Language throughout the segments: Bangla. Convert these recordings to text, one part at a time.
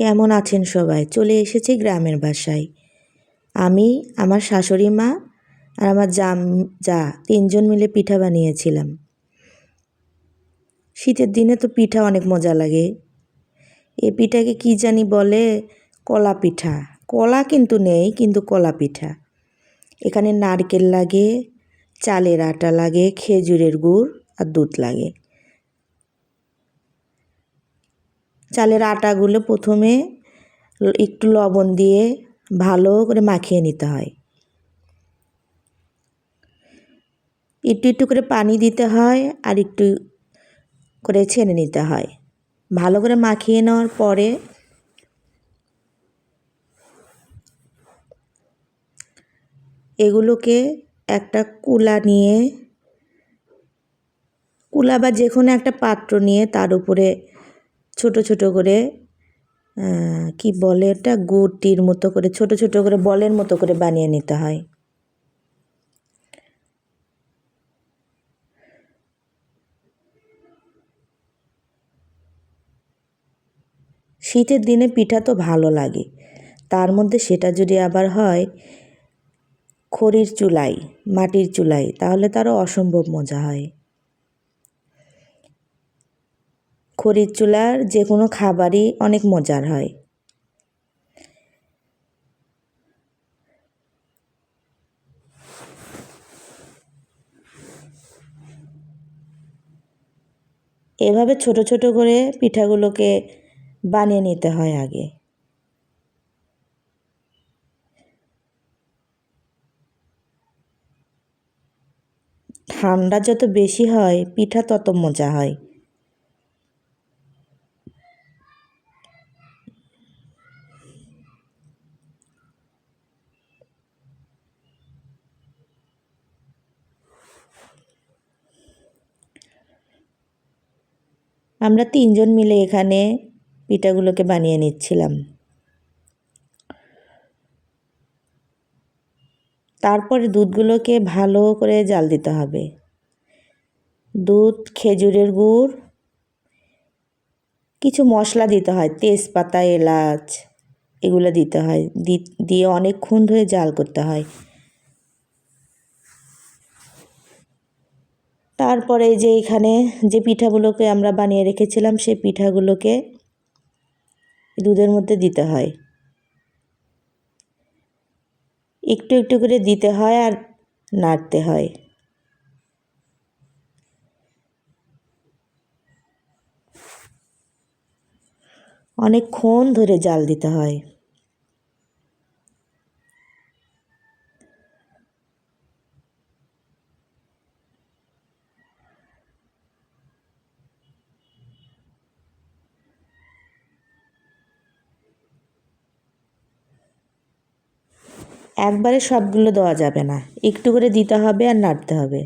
কেমন আছেন সবাই? চলে এসেছি গ্রামের বাসায়। আমি, আমার শাশুড়ি মা আর আমার জাম, যা, তিনজন মিলে পিঠা বানিয়েছিলাম। শীতের দিনে তো পিঠা অনেক মজা লাগে। এই পিঠাকে কি জানি বলে কলা পিঠা। কলা কিন্তু নেই, কিন্তু কলা পিঠা। এখানে নারকেল লাগে, চালের আটা লাগে, খেজুরের গুড় আর দুধ লাগে। চালের আটাগুলো প্রথমে একটু লবণ দিয়ে ভালো করে মাখিয়ে নিতে হয়। একটু একটু করে পানি দিতে হয় আর একটু করে ছেনে নিতে হয়। ভালো করে মাখিয়ে নেওয়ার পরে এগুলোকে একটা কুলা নিয়ে, কুলা বা যে কোনো একটা পাত্র নিয়ে তার উপরে ছোট ছোট করে কি বলে এটা? গুটির মতো করে, ছোট ছোট করে বলের মতো করে বানিয়ে নিতে হয়। শীতের দিনে পিঠা তো ভালো লাগে। তার মধ্যে সেটা যদি আবার হয়, খড়ির চুলাই, মাটির চুলাই, তাহলে তারও অসম্ভব মজা হয়। খড়ির চুলার যে কোনো খাবারই অনেক মজার হয়। এভাবে ছোট ছোট করে পিঠাগুলোকে বানিয়ে নিতে হয় আগে। ঠান্ডা যত বেশি হয়, পিঠা তত মজা হয়। আমরা তিনজন মিলে এখানে পিঠাগুলোকে বানিয়ে নিচ্ছিলাম। তারপরে দুধগুলোকে ভালো করে জাল দিতে হবে। দুধ, খেজুরের গুড়, কিছু মশলা দিতে হয়, তেজপাতা, এলাচ, এগুলো দিতে হয়। দিয়ে অনেকক্ষণ ধরে জাল করতে হয়। তারপরে যে এখানে যে পিঠাগুলোকে আমরা বানিয়ে রেখেছিলাম, সেই পিঠাগুলোকে দুধের মধ্যে দিতে হয়। একটু একটু করে দিতে হয় আর নাড়তে হয়। অনেকক্ষণ ধরে জাল দিতে হয়। একবারে সবগুলো দেওয়া যাবে না। একটু করে দিতে হবে আর নাড়তে হবে।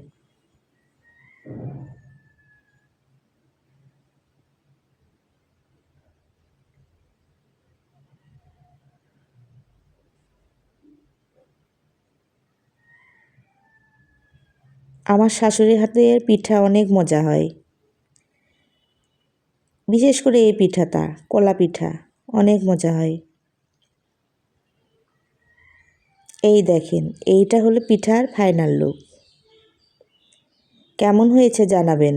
আমার শাশুড়ির হাতের পিঠা অনেক মজা হয়। বিশেষ করে এই পিঠাটা, কলা পিঠা, অনেক মজা হয়। এই দেখেন এইটা হলো পিঠার ফাইনাল লুক কেমন হয়েছে জানাবেন?